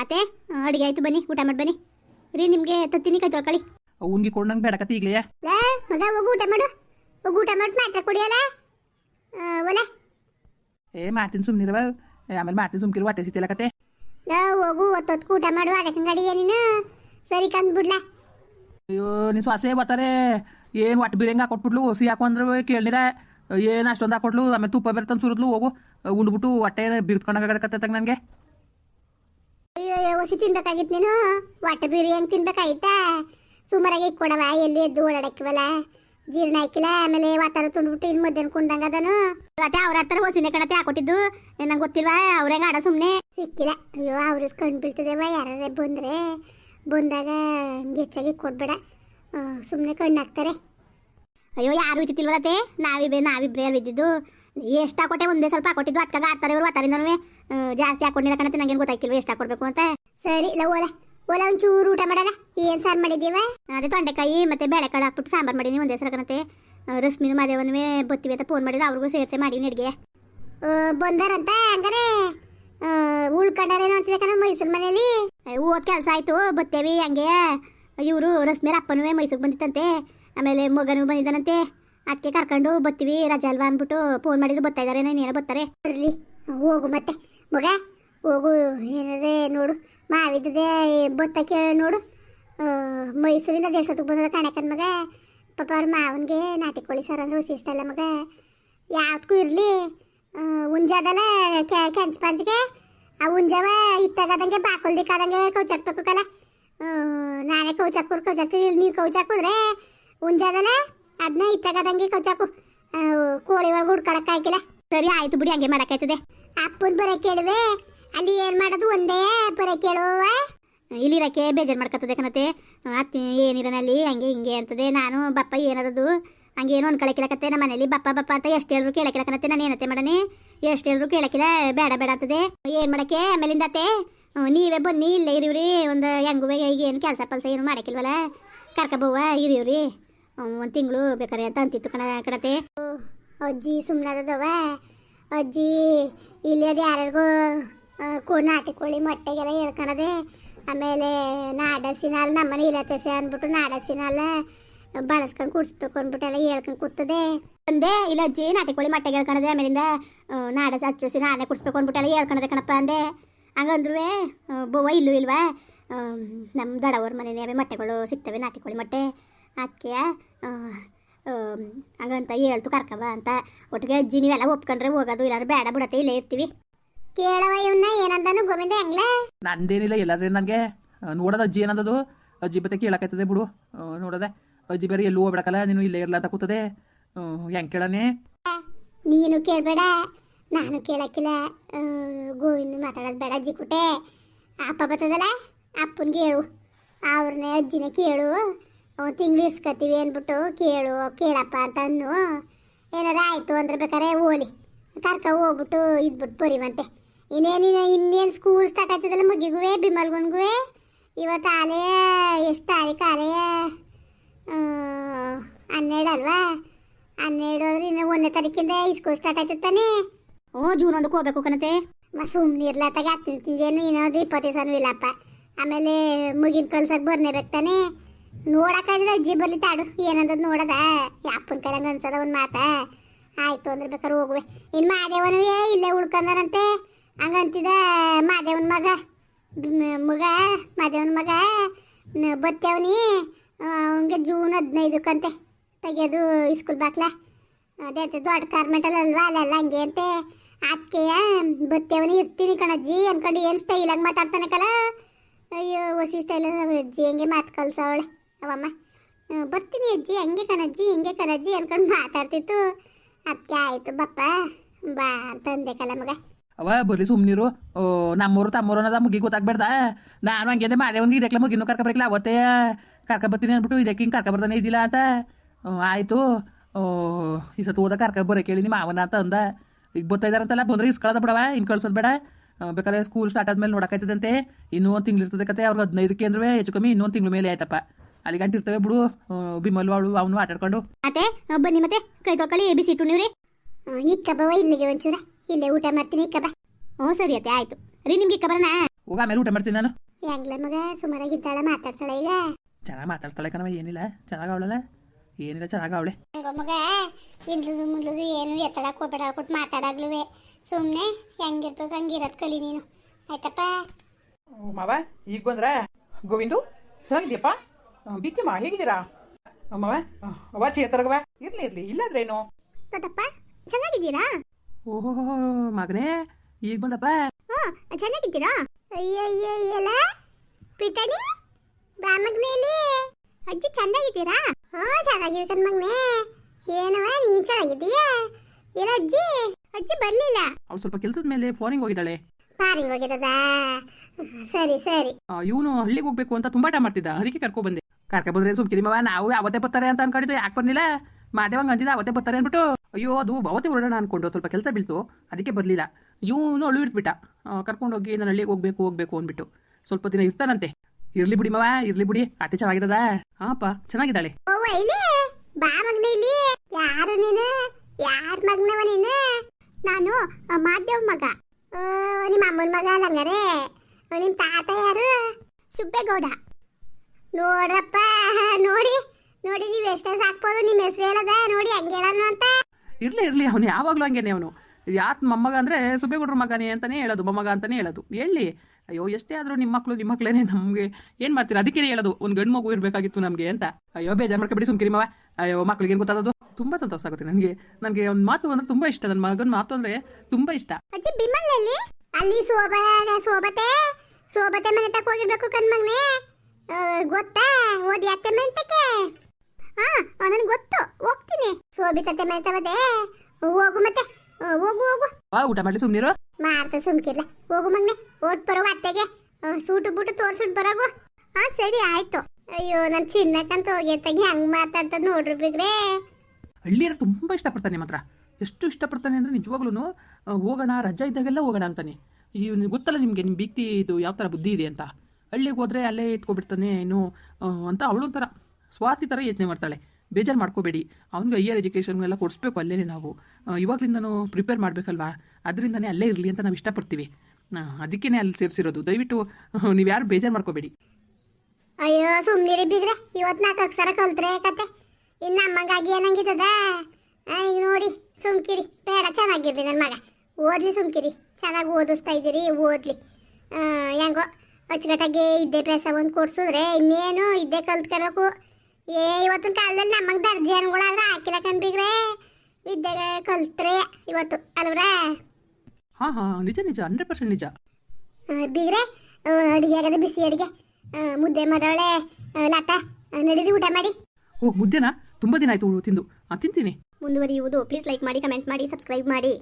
ಅತ್ತೆ ಅಡಿಗೆ ಆಯ್ತು ಬನ್ನಿ ಊಟ ಮಾಡಿ ಬನ್ನಿ. ರೀ ನಿಮಗೆ ತತ್ತಿನಿ ಕೈ ತೊಳ್ಕೊಳ್ಳಿ. ಅವ್ನಿಗೆ ಕೊಡಂಗೆ ಬೇಡಕತ್ತಿ ಈಗಲೇ. ಲೇ ಮಗ ಹೋಗು ಊಟ ಮಾಡು. ಹೋಗು ಊಟ ಮಾಡಿ ಮಾತ್ರ ಕುಡಿಯಲ್ಲ. ಒಲೆ. ಏ ಮಾಡ್ತೀನಿ ಸುಮ್ಮನಿರವ ಆಮೇಲೆ ಮಾಡ್ತೀನಿ ಸುಮ್ಕಿರು ಹೊಟ್ಟೆ ಸಿತಿಲಕತ್ತೆ ಲೋ ಹೋಗು ಹೊತ್ತೊತ್ತು ಊಟ ಮಾಡು ಅದಕ್ಕೆ ಗಡಿಯ ನೀನು? ಸರಿ ಕಂದ್ ಬಿಡ್ಲಾ. ಅಯ್ಯೋ ನೀ ಸೊಸೆ ಬರ್ತಾರೆ. ಏನು ಒಟ್ಟು ಬಿರಿಯಂಗೆ ಹಾಕೊಟ್ಬಿಟ್ಲು ಒಸಿ ಹಾಕೊಂಡ್ರೆ ಕೇಳಿರ ಏನು ಅಷ್ಟೊಂದು ಹಾಕೊಟ್ಲು ಆಮೇಲೆ ತುಪ್ಪ ಬೆರ್ತಂದು ಸುರಿದ್ಲು ಹೋಗು. ಉಂಡ್ಬಿಟ್ಟು ಹೊಟ್ಟೆ ಬಿರ್ತ್ಕೊಂಡಾಗತ್ತೆ ನನಗೆ. ಒಸಿ ತಿನ್ಬೇಕಾಗಿತ್ತು ನೀನು? ಹೊಟ್ಟೆ ಬಿರಿಯಾನಿ ತಿನ್ಬೇಕಾಯ್ತಾ ಸುಮಾರಾಗಿ ಕೊಡವ ಎಲ್ಲಿ ಎದ್ದು ಓಡಾಡಕ್ಕಿವಲ್ಲ? ಜೀರ್ಣ ಹಾಕಿಲ್ಲ ಆಮೇಲೆ ವಾತಾವರಣ ತುಂಡ್ಬಿಟ್ಟು ಇನ್ನು ಮಧ್ಯಾಹ್ನ ಕುಂಡಂಗ ಅದನು. ಅದೇ ಅವ್ರ ಹತ್ರ ಹೊಸಿನ ಕಣತೆ ಹಾಕೊಟ್ಟಿದ್ದು. ನಂಗೆ ಗೊತ್ತಿಲ್ವಾ ಅವ್ರೇ ಆಡ ಸುಮ್ಮನೆ ಸಿಕ್ಕಿಲ್ಲ. ಅಯ್ಯೋ ಅವ್ರ ಕಣ್ಣ ಬೀಳ್ತದೇವ ಯಾರೇ ಬಂದರೆ. ಬಂದಾಗ ಹಂಗೆ ಹೆಚ್ಚಾಗಿ ಕೊಡ್ಬೇಡ. ಸುಮ್ಮನೆ ಕಣ್ಣು ಹಾಕ್ತಾರೆ. ಅಯ್ಯೋ ಯಾರು ಇತ್ತಿಲ್ವಲತೆ ನಾವಿಬ್ಬೇ ನಾವಿಬ್ರೆ ಅಲ್ಲಿ ಇದ್ದಿದ್ದು? ಎಷ್ಟು ಹಾಕೊಟ್ಟೆ ಒಂದೇ ಸ್ವಲ್ಪ ಹಾಕೊಟ್ಟಿದ್ದು ಅದ್ಕಾಗ ಆಡ್ತಾರೆ ಇವರು ವಾತಾರಿಂದನೂ ಜಾಸ್ತಿ ಹಾಕೊಂಡಿಲ್ಲ ಕಣತೆ ನಂಗೇನು ಗೊತ್ತಾಗಿಲ್ವ ಎಷ್ಟು ಹಾಕೊಡ್ಬೇಕು ಅಂತ. ಸರಿ ಇಲ್ಲ ಓಲ ಓಲ ಒಂಚೂರು ಊಟ ಮಾಡಲ್ಲ? ಏನು ಸಾರು ಮಾಡಿದ್ದೀವ? ಅದೇ ತೊಂಡೆಕಾಯಿ ಮತ್ತೆ ಬೇಳೆಕಾಳು ಹಾಕ್ಬಿಟ್ಟು ಸಾಂಬಾರು ಮಾಡೀನಿ ಒಂದೇ ಸಲ ಕಣತೆ ರಶ್ಮಿನ ಮಾದೇವನ್ವೇ ಬತ್ತೀವಿ ಅಂತ ಫೋನ್ ಮಾಡಿದ್ರೆ ಅವ್ರಿಗೂ ಸೇರಿಸಿ ಮಾಡೀನಿ ಅಡುಗೆ ಬಂದಾರಂತ ಹಂಗಾರೆ? ಉಳ್ಕೊಂಡಾರೇನೋ ಅಂತಿದೆ ಕಣ ಮೈಸೂರು ಮನೇಲಿ ಓದ್ ಕೆಲಸ ಆಯ್ತು ಬತ್ತೇವಿ ಹಂಗೆ. ಇವರು ರಶ್ಮಿರ ಅಪ್ಪನೂ ಮೈಸೂರಿಗೆ ಬಂದಿತ್ತಂತೆ. ಆಮೇಲೆ ಮಗನೂ ಬಂದಿದ್ದಾನಂತೆ. ಅದಕ್ಕೆ ಕರ್ಕೊಂಡು ಬತ್ತೀವಿ ರಜಾ ಅಲ್ವಾ ಅಂದ್ಬಿಟ್ಟು ಫೋನ್ ಮಾಡಿದ್ರು ಬರ್ತಾ ಇದಾರೆ ಏನೋ ಬರ್ತಾರೆ. ಬರ್ಲಿ ಹೋಗು ಮತ್ತೆ. ಮಗ ಹೋಗು ಏನಾದ್ರೆ ನೋಡು. ಮಾವಿದ್ದೇ ಬೊತ್ತ ಕೇಳ ನೋಡು. ಮೈಸೂರಿಂದ ದೇಶದಕ್ಕೆ ಬಂದದ ಕಾಣಕನ್ ಮಗ. ಪಾಪ ಅವ್ರ ಮಾವನಿಗೆ ನಾಟಿ ಕೋಳಿ ಸರ್ ಅಂದ್ರೆ ಇಷ್ಟ ಅಲ್ಲ ಮಗ. ಯಾವ್ದಕ್ಕೂ ಇರಲಿ. ಉಂಜಾದಲ್ಲ ಕೆಂಚ್ ಪಂಚ್ಗೆ. ಆ ಉಂಜವ ಇತ್ತಾಗದಂಗೆ ಬಾಕೊಲ್ ದಿಕ್ಕಾದಂಗೆ ಕೌಚಾಕ್ಬೇಕಲ್ಲ ನಾನೇ ಕೌಚಾಕೂರ್ ಕೌಚಾಕ್ತೀರಿ ಇಲ್ಲಿ ನೀರು ಕೌಚಾಕಿದ್ರೆ ಉಂಜಾದಲ್ಲ ಅದನ್ನ ಇತ್ತಾಗದಂಗೆ ಕೌಚಾಕು ಕೋಳಿ ಒಳಗೆ ಹುಡ್ಕಡಕ್ಕಾಗಿಲ್ಲ ಸರಿ, ಆಯಿತು ಬಿಡಿ, ಹಂಗೆ ಮಾಡೋಕ್ಕಾಯ್ತದೆ ಅಪ್ಪನ ಬರೋ ಕೇಳುವೆ. ಅಲ್ಲಿ ಏನ್ ಮಾಡೋದು? ಒಂದೇ ಪರ ಕೇಳುವ. ಇಲ್ಲಿರಕ್ಕೆ ಬೇಜಾರು ಮಾಡ್ಕೊತದೆ ಕಣತೆ. ಏನಿರನಲ್ಲಿ? ಹಂಗೆ ಹಿಂಗೆ ಅಂತದೆ. ನಾನು, ಬಪ್ಪ, ಏನದದು? ಹಂಗೇನು ಕೇಳಕತ್ತೆ ನಮ್ಮ ಮನೇಲಿ ಬಪ್ಪ ಬಪ್ಪ ಅಂತ ಎಷ್ಟು ಹೇಳಿದ್ರು ಕೇಳಕಿಲ್ಲ ಕಣತೆ. ನಾನು ಏನತ್ತೆ ಮಾಡನೆ? ಎಷ್ಟು ಹೇಳಿದ್ರು ಕೇಳಕ್ಕಿಲ್ಲ ಬೇಡ ಬೇಡ ಅಂತದೆ. ಏನು ಮಾಡಕ್ಕೆ? ಆಮೇಲಿಂದ ಅತ್ತೆ ನೀವೇ ಬನ್ನಿ. ಇಲ್ಲೇ ಇರಿವ್ರಿ. ಒಂದು ಹೆಂಗುವೆ, ಈಗ ಏನು ಕೆಲಸ ಪಲ್ಸ ಏನು ಮಾಡಕ್ಕಿಲ್ವಲ್ಲ ಕರ್ಕಬೋವ ಇರಿವ್ರಿ. ಒಂದು ತಿಂಗಳು ಬೇಕಾರೆ ಅಂತ ಅಂತಿತ್ತು ಕಣ, ಕಣತೆ. ಅಜ್ಜಿ ಸುಮ್ಮನದವ ಅಜ್ಜಿ ಇಲ್ಲಿ ಅದು ಯಾರಿಗೂ ಕೋ ನಾಟಿ ಕೋಳಿ ಮೊಟ್ಟೆಗೆಲ್ಲ ಹೇಳ್ಕೊಳದೆ ಆಮೇಲೆ ನಾಡಸಿನ ಹಾಲು ನಮ್ಮನೆ ಇಲ್ಲ ತಸೆ ಅಂದ್ಬಿಟ್ಟು ನಾಡಸಿನ ಹಾಲು ಬಳಸ್ಕೊಂಡು ಕುಡಿಸ್ಬೇಕು ಅಂದ್ಬಿಟ್ಟೆಲ್ಲ ಹೇಳ್ಕೊಂಡು ಕೂತದೆ. ಅಂದೆ, ಇಲ್ಲ ಅಜ್ಜಿ ನಾಟಿ ಕೋಳಿ ಮೊಟ್ಟೆಗೆ ಹೇಳ್ಕೊಳದೆ ಆಮೇಲಿಂದ ನಾಡಸ ಹಚ್ಚಸಿ ಹಾಲೆ ಕುಡಿಸ್ಬೇಕು ಅಂದ್ಬಿಟ್ಟೆಲ್ಲ ಹೇಳ್ಕೊಳದೆ ಕಣಪ್ಪ ಅಂದೆ. ಹಂಗಂದ್ರೂ ಬವ್ವ ಇಲ್ಲೂ ಇಲ್ವಾ? ನಮ್ಮ ದಡವ್ರ ಮನೆನೇ ಮೊಟ್ಟೆಗಳು ಸಿಗ್ತವೆ ನಾಟಿ ಕೋಳಿ ಮೊಟ್ಟೆ ಅದಕ್ಕೆ ಹಂಗಂತ ಹೇಳ್ತು ಕರ್ಕವ ಅಂತ. ಒಟ್ಟಿಗೆ ಅಜ್ಜಿ ನೀವೆಲ್ಲ ಒಪ್ಕೊಂಡ್ರೆ ಹೋಗೋದು, ಇಲ್ಲಾಂದ್ರೆ ಬೇಡ ಬಿಡತ್ತೆ, ಇಲ್ಲೇ ಇರ್ತೀವಿ. ಕೇಳವ ಇವನ್ನ ಏನಂತಾನು ಗೋವಿಂದ ಹೆಂಗ್ಲ? ನಂದೇನಿಲ್ಲ ಎಲ್ಲಾದ್ರೆ ನನಗೆ ನೋಡೋದು ಅಜ್ಜಿ ಏನಂದದು? ಅಜ್ಜಿ ಬತ್ತೆ ಕೇಳಕತ್ತದೆ ಬಿಡು. ನೋಡದೆ. ಅಜ್ಜಿ ಬೇರೆ ಎಲ್ಲೂ ಹೋಗ್ಬಿಡಕಲ್ಲ ನೀನು ಇಲ್ಲೇ ಇರ್ಲ ಅಂತ ಕೂತದೆ. ಹೆಂಗ್ ಕೇಳನೆ? ನೀನು ಕೇಳಬೇಡ. ನಾನು ಕೇಳಕ್ಕಿಲ್ಲ. ಗೋವಿಂದ ಮಾತಾಡೋದು ಬೇಡ ಅಜ್ಜಿ ಕುಟೆ. ಅಪ್ಪ ಬರ್ತದಲ್ಲ ಅಪ್ಪನಿಗೆ ಹೇಳು. ಅವ್ರನ್ನೇ ಅಜ್ಜಿನೇ ಕೇಳು. ತಿಂಗಳು ಇಸ್ಕತ್ತೀವಿ ಅಂದ್ಬಿಟ್ಟು ಕೇಳು ಕೇಳಪ್ಪ ಅಂತ ಅನ್ನು. ಏನಾರ ಆಯಿತು ಅಂದ್ರೆ ಬೇಕಾರೆ ಓಲಿ ಕರ್ಕ ಹೋಗ್ಬಿಟ್ಟು ಇದ್ಬಿಟ್ಟು ಬರೀವಂತೆ. ಇನ್ನೇನಿನ ಇನ್ನೇನು ಸ್ಕೂಲ್ ಸ್ಟಾರ್ಟ್ ಆಗ್ತದಲ್ಲ ಮಗಿಗುವೆ ಬಿಮಲ್ಗುನ್ಗುವೆ? ಇವತ್ತು ಆಲೆ ಎಷ್ಟು ತಾರೀಕು ಆಲೇ? ಹನ್ನೆರಡು ಅಲ್ವಾ? ಹನ್ನೆರಡು ಅಂದ್ರೆ ಇನ್ನು ಒಂದನೇ ತಾರೀಕಿಂದ ಸ್ಕೂಲ್ ಸ್ಟಾರ್ಟ್ ಆಯ್ತದೆ ತಾನೇ? ಓ ಜೂನ್ ಒಂದಕ್ಕೆ ಹೋಗ್ಬೇಕು ಕಣತೆ. ಮತ್ತು ಸುಮ್ಮನೆ ಇರ್ಲತ್ತಾಗ ತಿಂದೇನು ಇನ್ನೊಂದು ಇಪ್ಪತ್ತು ದಿವಸನೂ ಇಲ್ಲಪ್ಪ. ಆಮೇಲೆ ಮುಗಿನ ಕಲ್ಸಕ್ಕೆ ಬರ್ನೇಬೇಕು ತಾನೇ? ನೋಡಕ್ಕಾಗದ ಅಜ್ಜಿ ಬರ್ಲಿ ತಾಡು. ಏನಂದದ್ ನೋಡದ? ಅಪ್ಪನ ಕೈಲಂಗೆ ಅನ್ಸದ ಒಂದು ಮಾತಾ. ಆಯ್ತು ಅಂದ್ರೆ ಬೇಕಾದ್ರೆ ಹೋಗುವೆ. ಇನ್ನು ಮಾದೇವನೂ ಇಲ್ಲೇ ಉಳ್ಕೊಂಡಾರಂತೆ ಹಂಗಂತಿದ ಮಾದೇವನ ಮಗ ಮಗ, ಮಾದೇವನ ಮಗ ಬತ್ತೇವನಿ ಅವನಿಗೆ ಜೂನ್ ಹದಿನೈದಕ್ಕಂತೆ ತೆಗೆಯೋದು ಇಸ್ಕೂಲ್ ಬಾಕ್ಲ. ಅದೇ ದೊಡ್ಡ ಕಾರ್ಮೆಂಟಲ್ ಅಲ್ವಾ, ಅಲ್ಲೆಲ್ಲ ಹಂಗೆ ಅಂತೆ. ಅದಕ್ಕೆ ಬತ್ತೇವನಿ ಇರ್ತೀನಿ ಕಣಜ್ಜಿ ಅನ್ಕೊಂಡು ಏನು ಸ್ಟೈಲಾಗಿ ಮಾತಾಡ್ತಾನೆ ಕಲ. ಅಯ್ಯೋ ಹೊಸಿ ಸ್ಟೈಲ್ ಅಜ್ಜಿ ಹೆಂಗೆ ಮಾತು ಕಲ್ಸವಳೆ, ಅವಮ್ಮ. ಬರ್ತೀನಿ ಅಜ್ಜಿ, ಹಂಗೆ ಕಣಜ್ಜಿ, ಹಿಂಗೆ ಕಣಜ್ಜಿ ಅನ್ಕೊಂಡು ಮಾತಾಡ್ತಿತ್ತು. ಅದಕ್ಕೆ ಆಯಿತು, ಬಪ್ಪ, ಬಾ ಅಂತಂದೆ ಕಲ ಮಗ. ಅವ ಬರ್ಲಿ ಸುಮ್ಮನಿರು ನಮ್ಮೂರು ತಮ್ಮೂರು ಅನ್ನೋದ ಮುಗಿ ಗೊತ್ತಾಗ್ಬೇಡ್ದ? ನಾನು ಹಂಗೇನೆ ಮಾಡಿದೆ ಒಂದು ಇದಕ್ಕೆ ಮುಗಿನೂ ಕರ್ಕ ಬರಕಿಲ್ಲ ಅವತ್ತೇ ಕರ್ಕ ಬರ್ತೀನಿ ಅಂದ್ಬಿಟ್ಟು ಇದಕ್ಕೆ ಹಿಂಗೆ ಕರ್ಕ ಬರ್ತಾನೆ ಇದಿಲ್ಲ ಅಂತ. ಆಯಿತು. ಈ ಸತ್ತು ಹೋದ ಕರ್ಕ ಬರೋಕೆ ಹೇಳಿ ನಿಮ್ಮ ಮಾವನ ಅಂತ ಅಂದ. ಈಗ ಗೊತ್ತಾಯ್ದಾರಂತಲ್ಲ ಬಂದ್ರೆ ಇಸ್ಕೊಳ್ಳೋದ ಬಿಡವ ಇನ್ನು ಕಳ್ಸೋದು ಬೇಡ. ಬೇಕಾದ್ರೆ ಸ್ಕೂಲ್ ಸ್ಟಾರ್ಟ್ ಆದ್ಮೇಲೆ ನೋಡಕ್ಕಾಯ್ತದಂತೆ ಇನ್ನೂ ಒಂದು ತಿಂಗಳು ಇರ್ತದೆ ಕತೆ ಅವ್ರಿಗೆ ಹದಿನೈದಕ್ಕೆ ಅಂದ್ರೆ ಹೆಚ್ಚು ಕಮ್ಮಿ ಇನ್ನೊಂದು ತಿಂಗಳು ಮೇಲೆ ಆಯ್ತಪ್ಪ. ಅಲ್ಲಿ ಗಂಟೆ ಇರ್ತವೆ ಬಿಡು. ಬಿಮಲ್ ಅವಳು, ಅವನು ಆಟಾಡ್ಕೊಂಡು ಅತ್ತೆ ಬನ್ನಿ ಮತ್ತೆ, ಕೈ ತೊಳ್ಕೊಳ್ಳಿ, ಎ, ಬಿ ಸಿಟ್ಟು ನೀವು ರೀ. ಇಕ್ಕಬ್ಬವ ಇಲ್ಲಿಗೆ ಒಂಚೂರ. ಇಲ್ಲೇ ಊಟ ಮಾಡ್ತೀನಿ ಕಬ ಹ್ಞೂ ಸರಿ ಅತ್ತೆ ಆಯ್ತು. ರೀ ನಿಮ್ಗೆ ಕಬರನ? ಹೋಗ ಆಮೇಲೆ ಊಟ ಮಾಡ್ತೀನಿ ನಾನು. ಹೆಂಗ್ಲ ಮಗ ಸುಮಾರಾಗಿದ್ದಾಳ ಮಾತಾಡ್ತಾಳ ಈಗ ಚೆನ್ನಾಗಿ ಮಾತಾಡ್ತಾಳೆ ಕಣವ ಏನಿಲ್ಲ. ಚೆನ್ನಾಗಿ ಅವಳಲ್ಲ. ಏನಿಲ್ಲ ಚೆನ್ನಾಗಿ ಅವಳೆ. ಹೆಂಗೋ ಮಗ ಇಂದ್ಲದು ಮುಂದ್ಲದು ಏನು ಎತ್ತಡಕ್ಕೆ ಹೋಗ್ಬೇಡ ಕೊಟ್ಟು ಮಾತಾಡಾಗ್ಲುವೆ. ಸುಮ್ಮನೆ ಹೆಂಗಿರ್ಬೇಕು ಹಂಗಿರೋದು ಕಲಿ ನೀನು. ಆಯ್ತಪ್ಪ? ಮಾವ ಈಗ ಬಂದ್ರ? ಗೋವಿಂದು ಚೆನ್ನಾಗಿದ್ಯಪ್ಪ? ಬಿತ್ತಿಮ್ಮ ಹೇಗಿದ್ದೀರಾ? ಮಾವ ಅವ ಚೇತರಗವ ಇರ್ಲಿ ಇರ್ಲಿ ಇಲ್ಲಾದ್ರೇನು ಗೊತ್ತಪ್ಪ ಚೆನ್ನಾಗಿದ್ದೀರಾ? ಓಹೋ ಮಗನೇ ಈಗ ಬಂದಪ್ಪ. ಹಾ ಚೆನ್ನಾಗಿದ್ದೀರಾ? ಅಯ್ಯ ಅಯ್ಯ ಅಯ್ಯಲ್ಲ ಪಿಟಣಿ ಬಾ ಮಗ್ನೇಲಿ. ಅಜ್ಜಿ ಚೆನ್ನಾಗಿದ್ದೀರಾ? ಹಾ ಚೆನ್ನಾಗಿರ್ಕ ಮಗ್ನೆ. ಏನವ ನೀನ್ ಚೆನ್ನಾಗಿದ್ದೀಯಾ? ಇಲ್ಲ ಅಜ್ಜಿ ಅಜ್ಜಿ ಬರ್ಲಿಲ್ಲ. ಅವ್ಳು ಸ್ವಲ್ಪ ಕೆಲಸದ ಮೇಲೆ ಫೋನಿಗೆ ಹೋಗಿದ್ದಾಳೆ. ಫಾರಿಂಗ್ ಹೋಗಿದ್ದದ ಸರಿ ಸರಿ. ಇವನು ಹಳ್ಳಿಗೆ ಹೋಗ್ಬೇಕು ಅಂತ ತುಂಬಾಟ ಮಾಡ್ತಿದ್ದ. ಅದಕ್ಕೆ ಕರ್ಕೊ ಬಂದೆ. ಕರ್ಕೊ ಬಂದ್ರೆ ಸುಮ್ಕಿರಿ ಮವ ನಾವು ಅವತ್ತೇ ಬರ್ತಾರೆ ಅಂತ ಅನ್ಕೊಂಡಿದ್ದು. ಯಾಕೆ ಬರ್ಲಿಲ್ಲ? ಮಾದೇವಂಗ ಅಂತಿದ್ದ ಅವತ್ತೇ ಬರ್ತಾರೆ ಅಂದ್ಬಿಟ್ಟು, ಅಯ್ಯೋ, ಅದು ಅವತ್ತೇ ಹೊರಡೋಣ ಅನ್ಕೊಂಡು ಸ್ವಲ್ಪ ಕೆಲಸ ಬೀಳ್ತು, ಅದಕ್ಕೆ ಬರಲಿಲ್ಲ. ಇವನು ಅಳು ಇಟ್ಬಿಟ್ಟ ಕರ್ಕೊಂಡೋಗಿ ನಾನು ಹಳ್ಳಿಗೆ ಹೋಗ್ಬೇಕು ಹೋಗ್ಬೇಕು ಅಂದ್ಬಿಟ್ಟು. ಸ್ವಲ್ಪ ದಿನ ಇರ್ತಾನಂತೆ. ಇರ್ಲಿ ಬಿಡಿ ಮವ, ಇರ್ಲಿ ಬಿಡಿ. ಅತ್ತೆ ಚೆನ್ನಾಗಿರದ ಹಾಪ, ಚೆನ್ನಾಗಿದ್ದಾಳೆ. ಯಾರು ನೀನು? ನೀನು? ಮಾದೇವ್ ಮಗ. ನಿಮ್ಮ ಅಮ್ಮನ ಮಗ ಅಲ್ಲಂಗಾರೆ ನಿಮ್ಮ ತಾತ ಯಾರು? ಸುಬ್ಬೇಗೌಡ. ನೋಡ್ರಪ್ಪ, ನೋಡಿ. ನೋಡಿ ನೀವು ಎಷ್ಟೇ ಸಾಕ್ಬೋದು ನಿಮ್ಮ ಹೆಸರು ಹೇಳದ ನೋಡಿ ಹಂಗೆ ಹೇಳೋಣ ಅಂತ. ಇರ್ಲಿ ಇರ್ಲಿ ಅವನು ಯಾವಾಗಲೂ ಹಂಗೇನೆ ಅವನು. ಯಾತ್ ಮೊಮ್ಮಗ ಅಂದ್ರೆ ಸುಬೇಗೌಡ್ರ ಮಗನೇ ಅಂತಾನೆ ಹೇಳೋದು ಮೊಮ್ಮಗ ಅಂತಾನೆ ಹೇಳೋದು. ಹೇಳಿ. ಅಯ್ಯೋ ಎಷ್ಟೇ ಆದ್ರೂ ನಿಮ್ಮ ಮಕ್ಕಳು ನಿಮ್ಮ ಮಕ್ಕಳೇನೆ ನಮಗೆ ಏನ್ ಮಾಡ್ತೀರಾ? ಅದಕ್ಕೆ ಹೇಳೋದು ಒಂದು ಗಂಡು ಮಗು ಇರಬೇಕಾಗಿತ್ತು ನಮಗೆ ಅಂತ. ಅಯ್ಯೋ ಬೇಜಾರು ಮಾಡ್ಕೊಬಿಡಿ ಸುಮ್ಕಿರಿ ಮಾವ. ಅಯ್ಯೋ ಮಕ್ಳಿಗೆ ಏನು ಗೊತ್ತಾಗೋದು ತುಂಬಾ ಸಂತೋಷ ಆಗುತ್ತೆ ನನಗೆ. ನನಗೆ ಒಂದು ಮಾತು ಅಂದ್ರೆ ತುಂಬಾ ಇಷ್ಟ. ನನ್ನ ಮಗನ ಮಾತು ಅಂದ್ರೆ ತುಂಬಾ ಇಷ್ಟ. ಅಜ್ಜಿ ಬಿಮಲಲ್ಲಿ? ಅಲ್ಲಿ ಶೋಭ ಶೋಭತೆ ಶೋಭತೆ ಮನೆ ತಕ ಹೋಗಿರ್ಬೇಕು ಕಣ್ಮಗ್ನೆ. ಗೊತ್ತಾ? ಓದಿ ಅತ್ತೆ ಮನೆ ತಕ್ಕೆ? ಹಾ ನನಗೆ ಗೊತ್ತು. ಹೋಗ್ತೀನಿ. ಶೋಭಿತತೆ ಮನೆ ತಗದೆ ಹೋಗು ಮತ್ತೆ. ಹೋಗು ಹೋಗು. ಆ ಊಟ ಮಾಡ್ಲಿ ಸುಮ್ನಿರು. ಮಾಡ್ತಾ ಸುಮ್ಕಿರ್ಲ. ಹೋಗು ಮಗ್ನೆ. ಓಟ್ ಬರೋ ಅತ್ತೆಗೆ. ಸೂಟು ಬುಟ್ಟು ತೋರ್ಸಿಟ್ ಬರೋಗು. ಹಾ ಸರಿ ಆಯ್ತು. ಅಯ್ಯೋ ನನ್ ಚಿನ್ನಕ್ಕಂತ ಹೋಗಿರ್ತಾಗೆ ಹಂಗ್ ಮಾತಾಡ್ತದ ನೋಡ್ರಿ ಬಿಗ್ರೆ. ಹಳ್ಳಿಯರ ತುಂಬಾ ಇಷ್ಟಪಡ್ತಾನೆ ನಿಮ್ಮ ಹತ್ರ. ಎಷ್ಟು ಇಷ್ಟಪಡ್ತಾನೆ ಅಂದ್ರೆ ನಿಜವಾಗ್ಲೂ ಹೋಗೋಣ ರಜಾ ಇದ್ದಾಗೆಲ್ಲ ಹೋಗೋಣ ಅಂತಾನೆ. ಈ ಗೊತ್ತಲ್ಲ ನಿಮಗೆ ನಿಮ್ಮ ಬಿಕ್ತಿ ಇದು ಯಾವ ಥರ ಬುದ್ಧಿ ಇದೆ ಅಂತ. ಹಳ್ಳಿಗೆ ಹೋದ್ರೆ ಅಲ್ಲೇ ಇಟ್ಕೊಬಿಡ್ತಾನೆ ಏನು ಅಂತ ಅವಳು ಒಂಥರ ಸ್ವಾತಿ ಥರ ಯೋಚನೆ ಮಾಡ್ತಾಳೆ. ಬೇಜಾರು ಮಾಡ್ಕೋಬೇಡಿ. ಅವ್ನಿಗೆ ಹೈಯರ್ ಎಜುಕೇಷನ್ಗೆಲ್ಲ ಕೊಡಿಸ್ಬೇಕು ಅಲ್ಲೇ ನಾವು. ಇವಾಗಲಿಂದನೂ ಪ್ರಿಪೇರ್ ಮಾಡಬೇಕಲ್ವಾ? ಅದರಿಂದನೇ ಅಲ್ಲೇ ಇರಲಿ ಅಂತ ನಾವು ಇಷ್ಟಪಡ್ತೀವಿ. ಅದಕ್ಕೇ ಅಲ್ಲಿ ಸೇರಿಸಿರೋದು. ದಯವಿಟ್ಟು ನೀವು ಯಾರು ಬೇಜಾರು ಮಾಡ್ಕೋಬೇಡಿ. ಅಯ್ಯೋ ಸುಮ್ನಿರಿ ಬಿಗ್ರೆ ಇವತ್ತು ನಾಲ್ಕು ಅಕ್ಷರ ಕಲ್ತ್ರೆ ಕತೆ. ಇನ್ನು ಅಮ್ಮಂಗಾಗಿ ಏನಂಗಿದ್ದದ? ಆ, ಈಗ ನೋಡಿ ಸುಮ್ಕಿರಿ. ಬೇಡ ಚೆನ್ನಾಗಿರ್ಲಿ ನನ್ನ ಮಗ. ಓದ್ಲಿ ಸುಮ್ಕಿರಿ. ಚೆನ್ನಾಗಿ ಓದಿಸ್ತಾ ಇದ್ದೀರಿ ಓದ್ಲಿ. ಹೆಂಗೋ ಅಚ್ಚುಕಟ್ಟಾಗಿ ಇದ್ದೇ ಪ್ರಸ ಒಂದು ಕೊಡ್ಸಿದ್ರೆ ಇನ್ನೇನು ಇದ್ದೇ ಕಲ್ತ್ಕೋಬೇಕು. ಏ ಇವತ್ತಿನ ಕಾಲದಲ್ಲಿ ನಮಗೆ ದರ್ಜನ್ಗಳಾದ್ರೆ ಹಾಕಿಲ್ಲ ಕಣ್ಬಿಗ್ರೆ ವಿದ್ಯೆ ಕಲ್ತ್ರೆ ಇವತ್ತು ಅಲ್ವ್ರಾ? ಹಾ ಹಾ ನಿಜ ನಿಜ ಹಂಡ್ರೆಡ್ ಪರ್ಸೆಂಟ್ ನಿಜ. ಬಿಗ್ರೆ ಅಡುಗೆ ಆಗದೆ ಬಿಸಿ ಅಡುಗೆ. ಮುದ್ದೆ ಮಾಡೋಳೆ ಲಾಟ ನಡೀರಿ ಊಟ ಮಾಡಿ. ಓ ಮುದ್ದೆನಾ? ತುಂಬ ದಿನ ಆಯ್ತು ತಿಂದು. ತಿಂತೀನಿ. ಮುಂದುವರಿಯುವುದು. ಪ್ಲೀಸ್ ಲೈಕ್ ಮಾಡಿ ಕಮೆಂಟ್ ಮಾಡಿ ಸಬ್ಸ್ಕ್ರೈಬ್ ಮಾಡಿ.